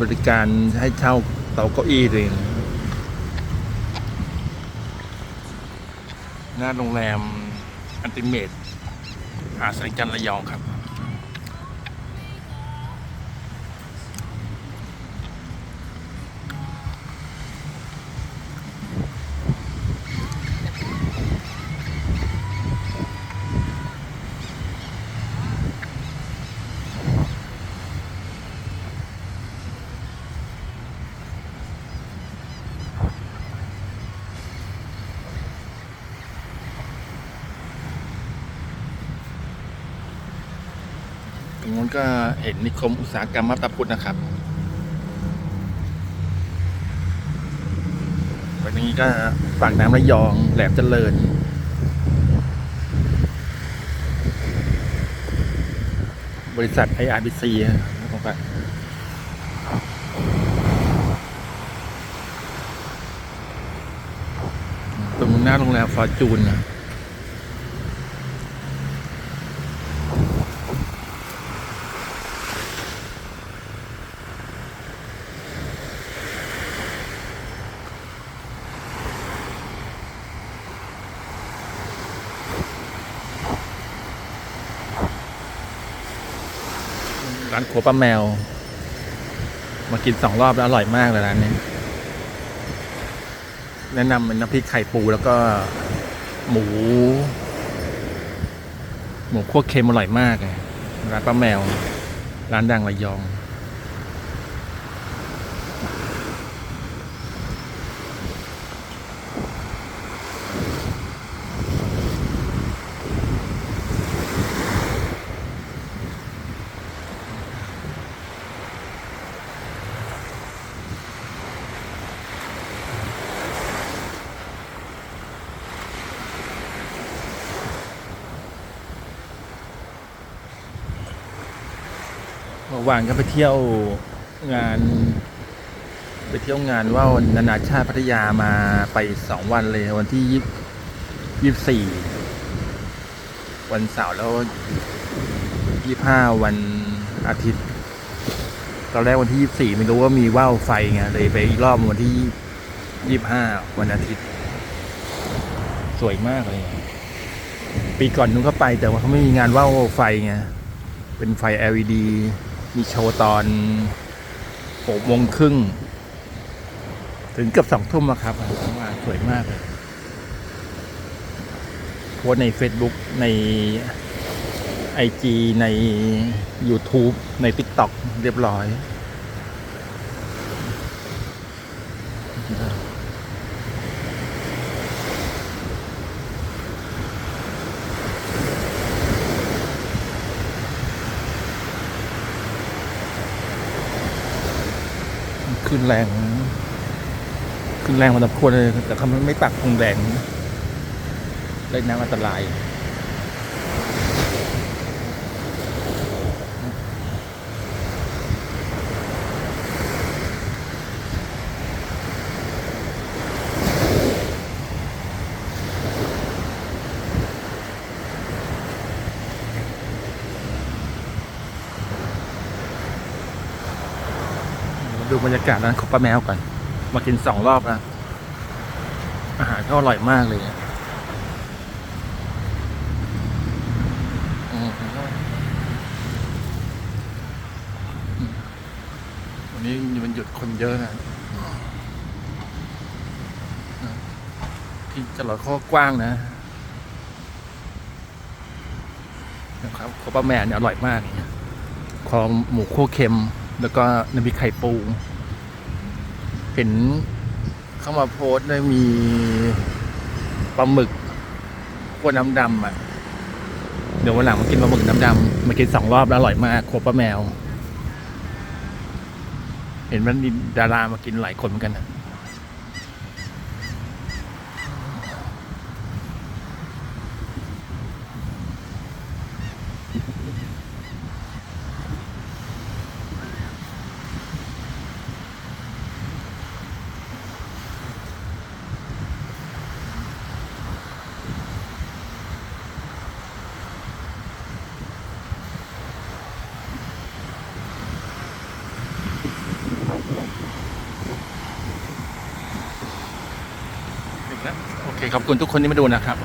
บริการให้เช่าเตาเก้าอี้ตัวเลย หน้าโรงแรมอันติเมตหาดสังจันทร์ระยองครับ นู้นก็เห็นนิคมอุตสาหกรรมมาบตาพุทธนะครับวันนี้ก็ปากน้ำระยองแหลมเจริญบริษัท IRBC นะครับตรงหน้าโรงแรมฟอร์จูนนะ ร้านโคป้าแมว มากินสองรอบแล้วอร่อยมากเลยร้านนี้ แนะนำเป็นน้ำพริกไข่ปูแล้วก็ หมู หมูคั่วเค็มอร่อยมากเลยร้านป้าแมว ร้านดังระยอง วานก็ไปเที่ยวงาน ไปเที่ยวงานว่าวนานาชาติพัทยามาไปสองวันเลยวันที่ยี่ยี่สี่วันเสาร์แล้วยี่ห้าวันอาทิตย์ตอนแรกวันที่ยี่สี่ไม่รู้ว่ามีว่าวไฟไงเลยไปอีกรอบวันที่ยี่ห้าวันอาทิตย์ สวยมากเลย ปีก่อนนุ้งก็ไปแต่ว่าเขาไม่มีงานว่าวไฟไงเป็นไฟ LED มีโชว์ตอนหกโมงครึ่งถึงเกือบสองทุ่มอะครับว่าสวยมากเลยโพสใน Facebook ใน IG ใน YouTube ใน TikTok เรียบร้อย ขึ้นแรง ขึ้นแรงมันตะควรเลยแต่เขาไม่ปักคงแดงเลยนน้ำอันตราย ดูบรรยากาศร้านของป้าแมวก่อน มากินสองรอบแล้วอาหารก็อร่อยมากเลยอะวันนี้มันหยุดคนเยอะนะที่จรดข้อกว้างนะนะครับข้าวป้าแม่เนี่ยอร่อยมากเนี่ยคอหมูคั่วเค็ม แล้วก็นมีไข่ปู เห็นเข้ามาโพสต์ได้มีปลาหมึกกวน้ำดำอะ เดี๋ยววันหลังมากินปลาหมึกน้ำดำมากินสองรอบแล้วอร่อยมากโคป้าแมว เห็นมันมีดารามากินหลายคนเหมือนกันนะ เคขอบคุณทุกคนที่มาดูนะครับ